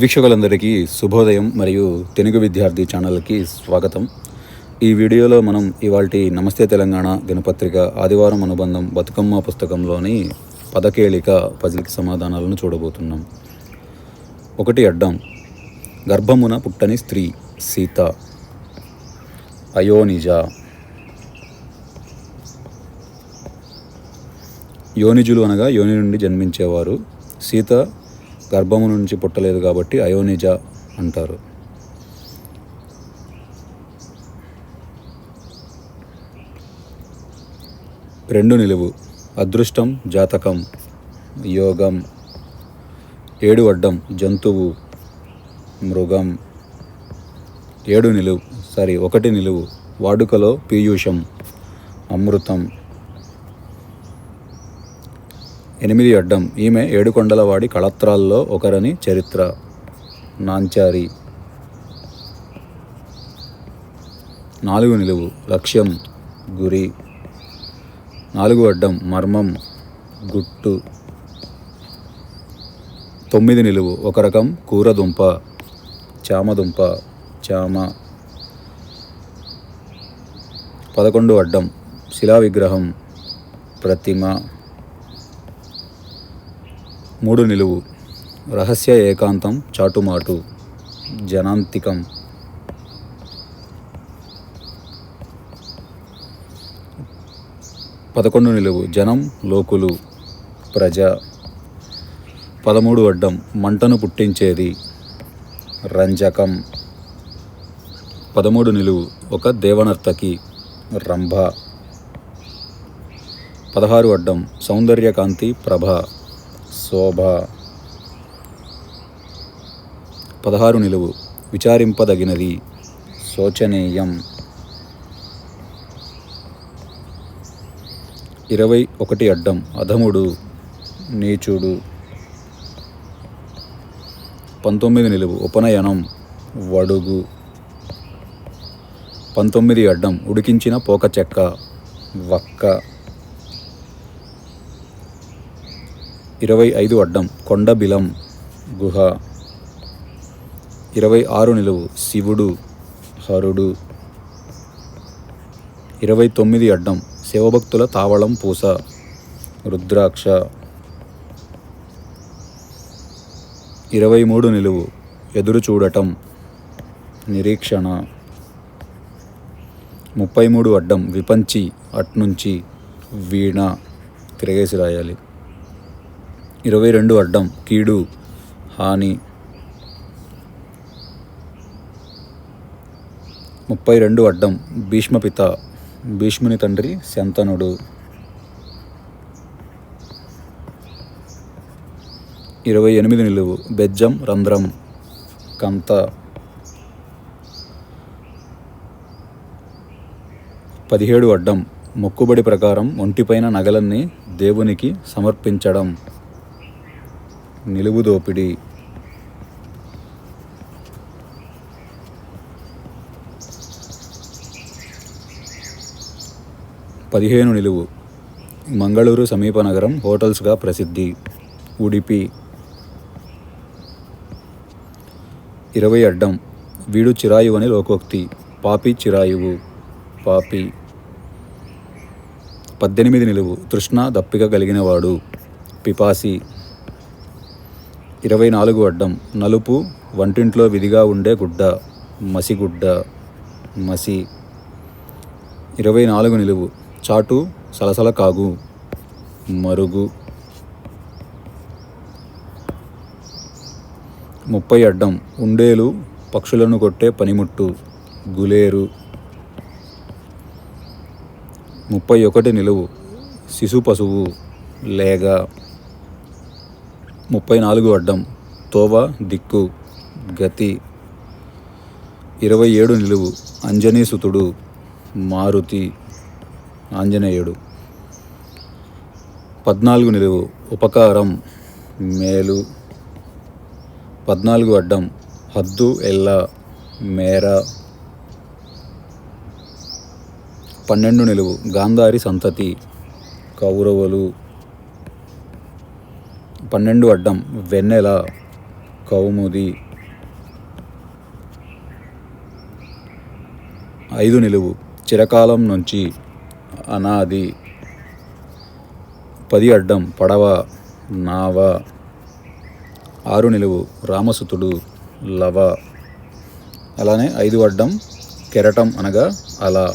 వీక్షకులందరికీ శుభోదయం మరియు తెలుగు విద్యార్థి ఛానల్కి స్వాగతం. ఈ వీడియోలో మనం ఇవాల్టి నమస్తే తెలంగాణ దినపత్రిక ఆదివారం అనుబంధం బతుకమ్మ పుస్తకంలోని పదకేళిక పజిల్కి సమాధానాలను చూడబోతున్నాం. ఒకటి అడ్డం గర్భమున పుట్టని స్త్రీ సీత. అయోనిజ. యోనిజులు అనగా యోని నుండి జన్మించేవారు. సీత గర్భము నుంచి పుట్టలేదు కాబట్టి అయోనిజ అంటారు. రెండు నిలువు అదృష్టం జాతకం యోగం ఏడు అడ్డం జంతువు మృగం ఏడు నిలువు సారీ ఒకటి నిలువు వాడుకలో పీయూషం అమృతం ఎనిమిది అడ్డం. ఈమె ఏడుకొండలవాడి కళత్రాల్లో ఒకరని చరిత్ర. నాంచారి. నాలుగు నిలువు. లక్ష్యం గురి. నాలుగు అడ్డం మర్మం గుట్టు. తొమ్మిది నిలువు. ఒక రకం కూరదుంప. చామదుంప. చామ. పదకొండు అడ్డం. శిలా విగ్రహం ప్రతిమ. మూడు నిలువు. రహస్య ఏకాంతం చాటుమాటు జనాంతికం. పదకొండు నిలువు. జనం లోకులు ప్రజ. పదమూడు అడ్డం. మంటను పుట్టించేది రంజకం. పదమూడు నిలువు. ఒక దేవనర్తకి రంభ. పదహారు అడ్డం. సౌందర్యకాంతి ప్రభ. శోభ. పదహారు నిలువు. విచారింపదగినది. శోచనీయం. ఇరవై ఒకటి అడ్డం. అధముడు. నీచుడు. పంతొమ్మిది నిలువు. ఉపనయనం. వడుగు. పంతొమ్మిది అడ్డం. ఉడికించిన పోక చెక్క వక్క. ఇరవై ఐదు అడ్డం కొండబిలం గుహ. ఇరవై ఆరు నిలువు శివుడు హరుడు. ఇరవై తొమ్మిది అడ్డం శివభక్తుల తావళం పూస రుద్రాక్ష. ఇరవై మూడు నిలువు ఎదురు చూడటం నిరీక్షణ. ముప్పై మూడు అడ్డం విపంచి అట్నుంచి వీణ తిరగేసి రాయాలి. ఇరవై రెండు అడ్డం కీడు హాని. ముప్పై రెండు అడ్డం భీష్మపిత భీష్ముని తండ్రి శంతనుడు. ఇరవై ఎనిమిది నిలువు బెజ్జం రంధ్రం కంత. పదిహేడు అడ్డం మొక్కుబడి ప్రకారం ఒంటిపైన నగలన్నీ దేవునికి సమర్పించడం. నిలువు దోపిడీ. పదిహేను నిలువు. మంగళూరు సమీప నగరం హోటల్స్గా ప్రసిద్ధి. ఉడిపి. ఇరవై అడ్డం. వీడు చిరాయువు అని లోకోక్తి. పాపి చిరాయువు. పాపి. పద్దెనిమిది నిలువు. తృష్ణ దప్పిక కలిగినవాడు. పిపాసి. ఇరవై నాలుగు అడ్డం నలుపు వంటింట్లో విధిగా ఉండే గుడ్డ మసిగుడ్డ మసి. ఇరవై నాలుగు నిలువు చాటు సలసల కాగు మరుగు. ముప్పై అడ్డం ఉండేలు పక్షులను కొట్టే పనిముట్టు గులేరు. ముప్పై ఒకటి నిలువు శిశు పశువు లేగ. ముప్పై నాలుగు అడ్డం. తోవ దిక్కు గతి. ఇరవై ఏడు నిలువు. అంజనీసుతుడు మారుతి. ఆంజనేయుడు. పద్నాలుగు నిలువు. ఉపకారం మేలు. పద్నాలుగు అడ్డం. హద్దు ఎల్ల మేర. పన్నెండు నిలువు. గాంధారి సంతతి. కౌరవులు. పన్నెండు అడ్డం వెన్నెల కౌముది. ఐదు నిలువు చిరకాలం నుంచి అనాది. పది అడ్డం పడవ నావ. ఆరు నిలువు రామసుతుడు లవ. అలానే ఐదు అడ్డం కెరటం అనగా అలా.